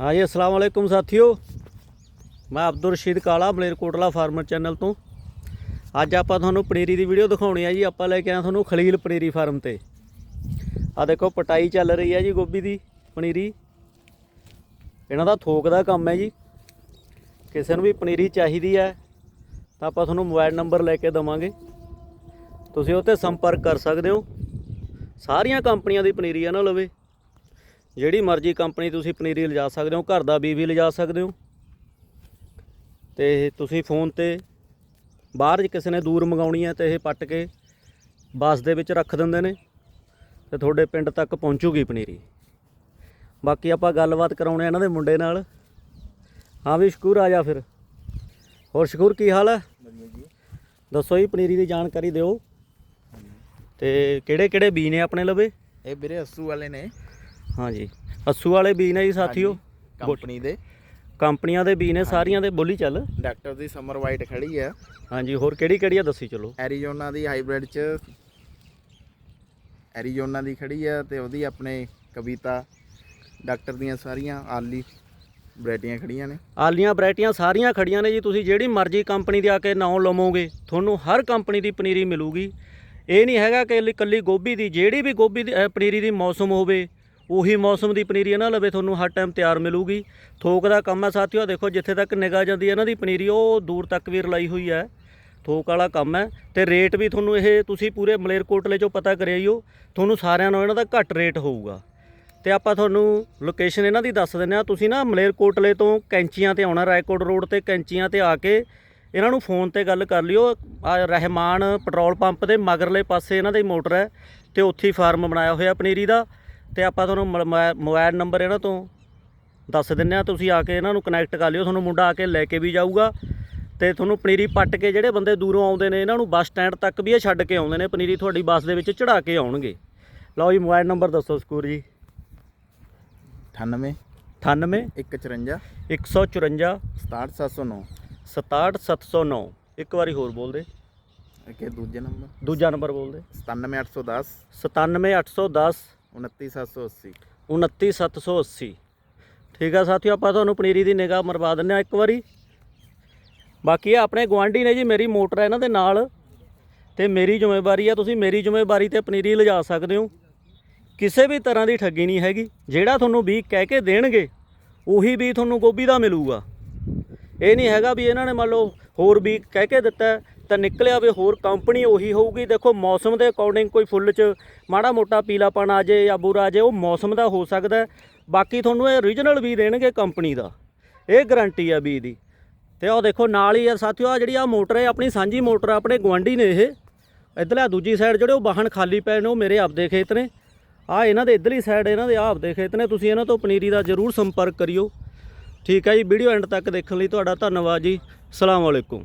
ਹਾਂ ਜੀ, ਅਸਲਾਮ ਵਾਲੇਕੁਮ ਸਾਥੀਓ। ਮੈਂ ਅਬਦੁਲ ਰਸ਼ੀਦ ਕਾਲਾ ਮਲੇਰਕੋਟਲਾ ਫਾਰਮਰ ਚੈਨਲ ਤੋਂ। ਅੱਜ ਆਪਾਂ ਤੁਹਾਨੂੰ ਪਨੀਰੀ ਦੀ ਵੀਡੀਓ ਦਿਖਾਉਣੀ ਆ ਜੀ। ਆਪਾਂ ਲੈ ਕੇ ਆਏ ਤੁਹਾਨੂੰ ਖਲੀਲ ਪਨੀਰੀ ਫਾਰਮ ਤੇ। ਆ ਦੇਖੋ, ਪਟਾਈ ਚੱਲ ਰਹੀ ਹੈ ਜੀ ਗੋਭੀ ਦੀ ਪਨੀਰੀ। ਇਹਨਾਂ ਦਾ ਥੋਕ ਦਾ ਕੰਮ ਹੈ ਜੀ। ਕਿਸੇ ਨੂੰ ਵੀ ਪਨੀਰੀ ਚਾਹੀਦੀ ਹੈ, ਤਾਂ ਆਪਾਂ ਤੁਹਾਨੂੰ ਮੋਬਾਈਲ ਨੰਬਰ ਲੈ ਕੇ ਦਵਾਂਗੇ। ਤੁਸੀਂ ਉਹ 'ਤੇ ਸੰਪਰਕ ਕਰ ਸਕਦੇ ਹੋ। ਸਾਰੀਆਂ ਕੰਪਨੀਆਂ ਦੀ ਪਨੀਰੀ ਆ ਨਾ ਲਵੇ। ਜਿਹੜੀ ਮਰਜ਼ੀ ਕੰਪਨੀ ਤੁਸੀਂ ਪਨੀਰੀ ਲਿਜਾ ਸਕਦੇ ਹੋ, ਘਰ ਦਾ ਬੀ ਵੀ ਲਿਜਾ ਸਕਦੇ ਹੋ। ਤੇ ਤੁਸੀਂ ਫੋਨ ਤੇ ਬਾਹਰ ਜੇ ਕਿਸੇ ਨੇ ਦੂਰ ਮੰਗਾਉਣੀ ਹੈ ਤੇ ਇਹ ਪੱਟ ਕੇ ਬੱਸ ਦੇ ਵਿੱਚ ਰੱਖ ਦਿੰਦੇ ਨੇ ਤੇ ਤੁਹਾਡੇ ਪਿੰਡ ਤੱਕ ਪਹੁੰਚੂਗੀ ਪਨੀਰੀ। ਬਾਕੀ ਆਪਾਂ ਗੱਲਬਾਤ ਕਰਾਉਣੇ ਆ ਇਹਨਾਂ ਦੇ ਮੁੰਡੇ ਨਾਲ। ਹਾਂ ਵੀ ਸ਼ਕੂਰ ਆ ਜਾ ਫਿਰ। ਹੋਰ ਸ਼ਕੂਰ, ਕੀ ਹਾਲ ਹੈ ਦੱਸੋ ਜੀ, ਪਨੀਰੀ ਦੀ ਜਾਣਕਾਰੀ ਦਿਓ। ਤੇ ਕਿਹੜੇ ਕਿਹੜੇ ਬੀ ਨੇ ਆਪਣੇ ਲਵੇ? ਇਹ ਵੀਰੇ ਅਸੂ ਵਾਲੇ ਨੇ। ਹਾਂਜੀ। ਅੱਸੂ ਵਾਲੇ ਬੀਜ ਨੇ ਜੀ ਸਾਥੀਓ ਕੰਪਨੀ ਦੇ। ਕੰਪਨੀਆਂ ਦੇ ਬੀਜ ਨੇ ਸਾਰੀਆਂ ਦੇ ਬੋਲੀ ਚੱਲ। ਡਾਕਟਰ ਦੀ ਸਮਰ ਵਾਈਟ ਖੜੀ ਆ। ਹਾਂਜੀ ਹੋਰ ਕਿਹੜੀ ਕਿਹੜੀ ਆ ਦੱਸੀ ਚਲੋ। ਐਰੀਜ਼ੋਨਾ ਦੀ ਹਾਈਬ੍ਰਿਡ ਚ ਐਰੀਜ਼ੋਨਾ ਦੀ ਖੜੀ ਆ ਤੇ ਉਹਦੀ ਆਪਣੇ ਕਵਿਤਾ ਡਾਕਟਰ ਦੀਆਂ ਸਾਰੀਆਂ ਆਲੀ ਵੈਰਾਈਟੀਆਂ ਖੜੀਆਂ ਨੇ। ਆਲੀਆਂ ਵੈਰਾਈਟੀਆਂ ਸਾਰੀਆਂ ਖੜੀਆਂ ਨੇ ਜੀ ਤੁਸੀਂ ਜਿਹੜੀ ਮਰਜ਼ੀ ਕੰਪਨੀ ਦੇ ਆ ਕੇ ਨਾਮ ਲਵੋਗੇ ਤੁਹਾਨੂੰ ਹਰ ਕੰਪਨੀ ਦੀ ਪਨੀਰੀ ਮਿਲੂਗੀ। ਇਹ ਨਹੀਂ ਹੈਗਾ ਕਿ ਇਕੱਲੀ- ਗੋਭੀ ਦੀ ਜਿਹੜੀ ਵੀ ਗੋਭੀ ਦੀ ਪਨੀਰੀ ਦੀ ਮੌਸਮ ਹੋਵੇ ਉਹੀ ਮੌਸਮ ਦੀ ਪਨੀਰੀ ਇਹਨਾਂ ਲਵੇ ਤੁਹਾਨੂੰ ਹਰ ਟਾਈਮ ਤਿਆਰ ਮਿਲੂਗੀ। ਥੋਕ ਦਾ ਕੰਮ ਹੈ ਸਾਥੀਓ ਦੇਖੋ ਜਿੱਥੇ ਤੱਕ ਨਿਗਾਹ ਜਾਂਦੀ ਹੈ ਇਹਨਾਂ ਦੀ ਪਨੀਰੀ, ਉਹ ਦੂਰ ਤੱਕ ਵੀ ਰਲਾਈ ਹੋਈ ਹੈ ਥੋਕ ਵਾਲਾ ਕੰਮ ਹੈ ਤੇ ਰੇਟ ਵੀ ਤੁਹਾਨੂੰ ਇਹ ਤੁਸੀਂ ਪੂਰੇ ਮਲੇਰਕੋਟਲੇ ਚੋਂ ਪਤਾ ਕਰਿਆ ਹੀ ਹੋ ਤੁਹਾਨੂੰ ਸਾਰਿਆਂ ਨੂੰ ਇਹਨਾਂ ਦਾ ਘੱਟ ਰੇਟ ਹੋਊਗਾ। ਤੇ ਆਪਾਂ ਤੁਹਾਨੂੰ ਲੋਕੇਸ਼ਨ ਇਹਨਾਂ ਦੀ ਦੱਸ ਦਿੰਦੇ ਆ, ਤੁਸੀਂ ਨਾ ਮਲੇਰਕੋਟਲੇ ਤੋਂ ਕੈਂਚੀਆਂ ਤੇ ਆਉਣਾ, ਰਾਏਕੋਟ ਰੋਡ ਤੇ ਕੈਂਚੀਆਂ ਤੇ ਆ ਕੇ ਇਹਨਾਂ ਨੂੰ ਫੋਨ ਤੇ ਗੱਲ ਕਰ ਲਿਓ। ਰਹਿਮਾਨ ਪੈਟਰੋਲ ਪੰਪ ਦੇ ਮਗਰਲੇ ਪਾਸੇ ਇਹਨਾਂ ਦੀ ਮੋਟਰ ਹੈ ਤੇ ਉੱਥੇ ਹੀ ਫਾਰਮ ਬਣਾਇਆ ਹੋਇਆ ਪਨੀਰੀ ਦਾ। ਤੇ ਆਪਾਂ ਤੁਹਾਨੂੰ ਮੋਬਾਈਲ ਨੰਬਰ ਇਹਨਾਂ ਤੋਂ ਦੱਸ ਦਿੰਦੇ ਆ ਤੁਸੀਂ ਆ ਕੇ ਇਹਨਾਂ ਨੂੰ ਕਨੈਕਟ ਕਰ ਲਿਓ। ਤੁਹਾਨੂੰ ਮੁੰਡਾ ਆ ਕੇ ਲੈ ਕੇ ਵੀ ਜਾਊਗਾ। ਤੇ ਤੁਹਾਨੂੰ ਪਨੀਰੀ ਪੱਟ ਕੇ ਜਿਹੜੇ ਬੰਦੇ ਦੂਰੋਂ ਆਉਂਦੇ ਨੇ ਇਹਨਾਂ ਨੂੰ ਬੱਸ ਸਟੈਂਡ ਤੱਕ ਵੀ ਇਹ ਛੱਡ ਕੇ ਆਉਂਦੇ ਨੇ। ਪਨੀਰੀ ਤੁਹਾਡੀ ਬੱਸ ਦੇ ਵਿੱਚ ਚੜਾ ਕੇ ਆਉਣਗੇ। ਲਓ ਜੀ ਮੋਬਾਈਲ ਨੰਬਰ ਦੱਸੋ ਸਕੂਰ ਜੀ। 98 98 154 154 67709 67709 ਇੱਕ ਵਾਰੀ ਹੋਰ ਬੋਲ ਦੇ। ਕਿ ਦੂਜੇ ਨੰਬਰ? ਦੂਜਾ ਨੰਬਰ ਬੋਲ ਦੇ। 97810 97810 29780 29780 ਠੀਕ ਆ ਸਾਥੀਓ, ਆਪਾਂ ਤੁਹਾਨੂੰ ਪਨੀਰੀ ਦੀ ਨਿਗਾਹ ਮਰਵਾ ਦਿੰਦੇ ਆ ਇੱਕ ਵਾਰੀ। ਬਾਕੀ ਇਹ ਆਪਣੇ ਗਵਾਂਢੀ ਨੇ ਜੀ, ਮੇਰੀ ਮੋਟਰ ਹੈ ਇਹਨਾਂ ਦੇ ਨਾਲ। ਤੇ ਮੇਰੀ ਜ਼ਿੰਮੇਵਾਰੀ ਆ, ਤੁਸੀਂ ਮੇਰੀ ਜ਼ਿੰਮੇਵਾਰੀ ਤੇ ਪਨੀਰੀ ਲਿਜਾ ਸਕਦੇ ਹੋ। ਕਿਸੇ ਵੀ ਤਰ੍ਹਾਂ ਦੀ ਠੱਗੀ ਨਹੀਂ ਹੈਗੀ। ਜਿਹੜਾ ਤੁਹਾਨੂੰ ਵੀ ਕਹਿ ਕੇ ਦੇਣਗੇ, ਉਹੀ ਵੀ ਤੁਹਾਨੂੰ ਗੋਭੀ ਦਾ ਮਿਲੂਗਾ। ਇਹ ਨਹੀਂ ਹੈਗਾ ਵੀ ਇਹਨਾਂ ਨੇ ਮੰਨ ਲਓ ਹੋਰ ਵੀ ਕਹਿ ਕੇ ਦਿੱਤਾ ਤਾਂ ਨਿਕਲਿਆ ਵੀ ਹੋਰ ਕੰਪਨੀ ਉਹੀ ਹੋਊਗੀ। ਦੇਖੋ ਮੌਸਮ ਦੇ ਅਕੋਰਡਿੰਗ ਕੋਈ ਫੁੱਲ 'ਚ ਮਾੜਾ ਮੋਟਾ ਪੀਲਾਪਣ ਆ ਜੇ ਜਾਂ ਬੁਰਾ ਆ ਜੇ ਉਹ ਮੌਸਮ ਦਾ ਹੋ ਸਕਦਾ ਬਾਕੀ ਤੁਹਾਨੂੰ ਇਹ ਓਰੀਜਨਲ ਵੀ ਦੇਣਗੇ ਕੰਪਨੀ ਦਾ। ਇਹ ਗਾਰੰਟੀ ਆ ਬੀ ਦੀ। ਤੇ ਉਹ ਦੇਖੋ ਨਾਲ ਹੀ ਆ ਸਾਥੀਓ ਆ ਜਿਹੜੀ ਆ ਮੋਟਰ ਹੈ ਆਪਣੀ ਸਾਂਝੀ ਮੋਟਰ ਆ, ਆਪਣੇ ਗਵਾਂਢੀ ਨੇ ਇਹ। ਇੱਧਰਲਾ ਦੂਜੀ ਸਾਈਡ ਜਿਹੜੇ ਉਹ ਵਾਹਣ ਖਾਲੀ ਪਏ ਨੇ ਉਹ ਮੇਰੇ ਆਪਦੇ ਖੇਤ ਨੇ। ਆ ਇਹਨਾਂ ਦੇ ਇੱਧਰਲੀ ਸਾਈਡ ਇਹਨਾਂ ਦੇ ਆਹ ਆਪਦੇ ਖੇਤ ਨੇ। ਤੁਸੀਂ ਇਹਨਾਂ ਤੋਂ ਪਨੀਰੀ ਦਾ ਜ਼ਰੂਰ ਸੰਪਰਕ ਕਰਿਓ। ਠੀਕ ਹੈ ਜੀ ਵੀਡੀਓ ਐਂਡ ਤੱਕ ਦੇਖਣ ਲਈ ਤੁਹਾਡਾ ਧੰਨਵਾਦ ਜੀ। ਅਸਲਾਮ ਵਾਲੇਕੁਮ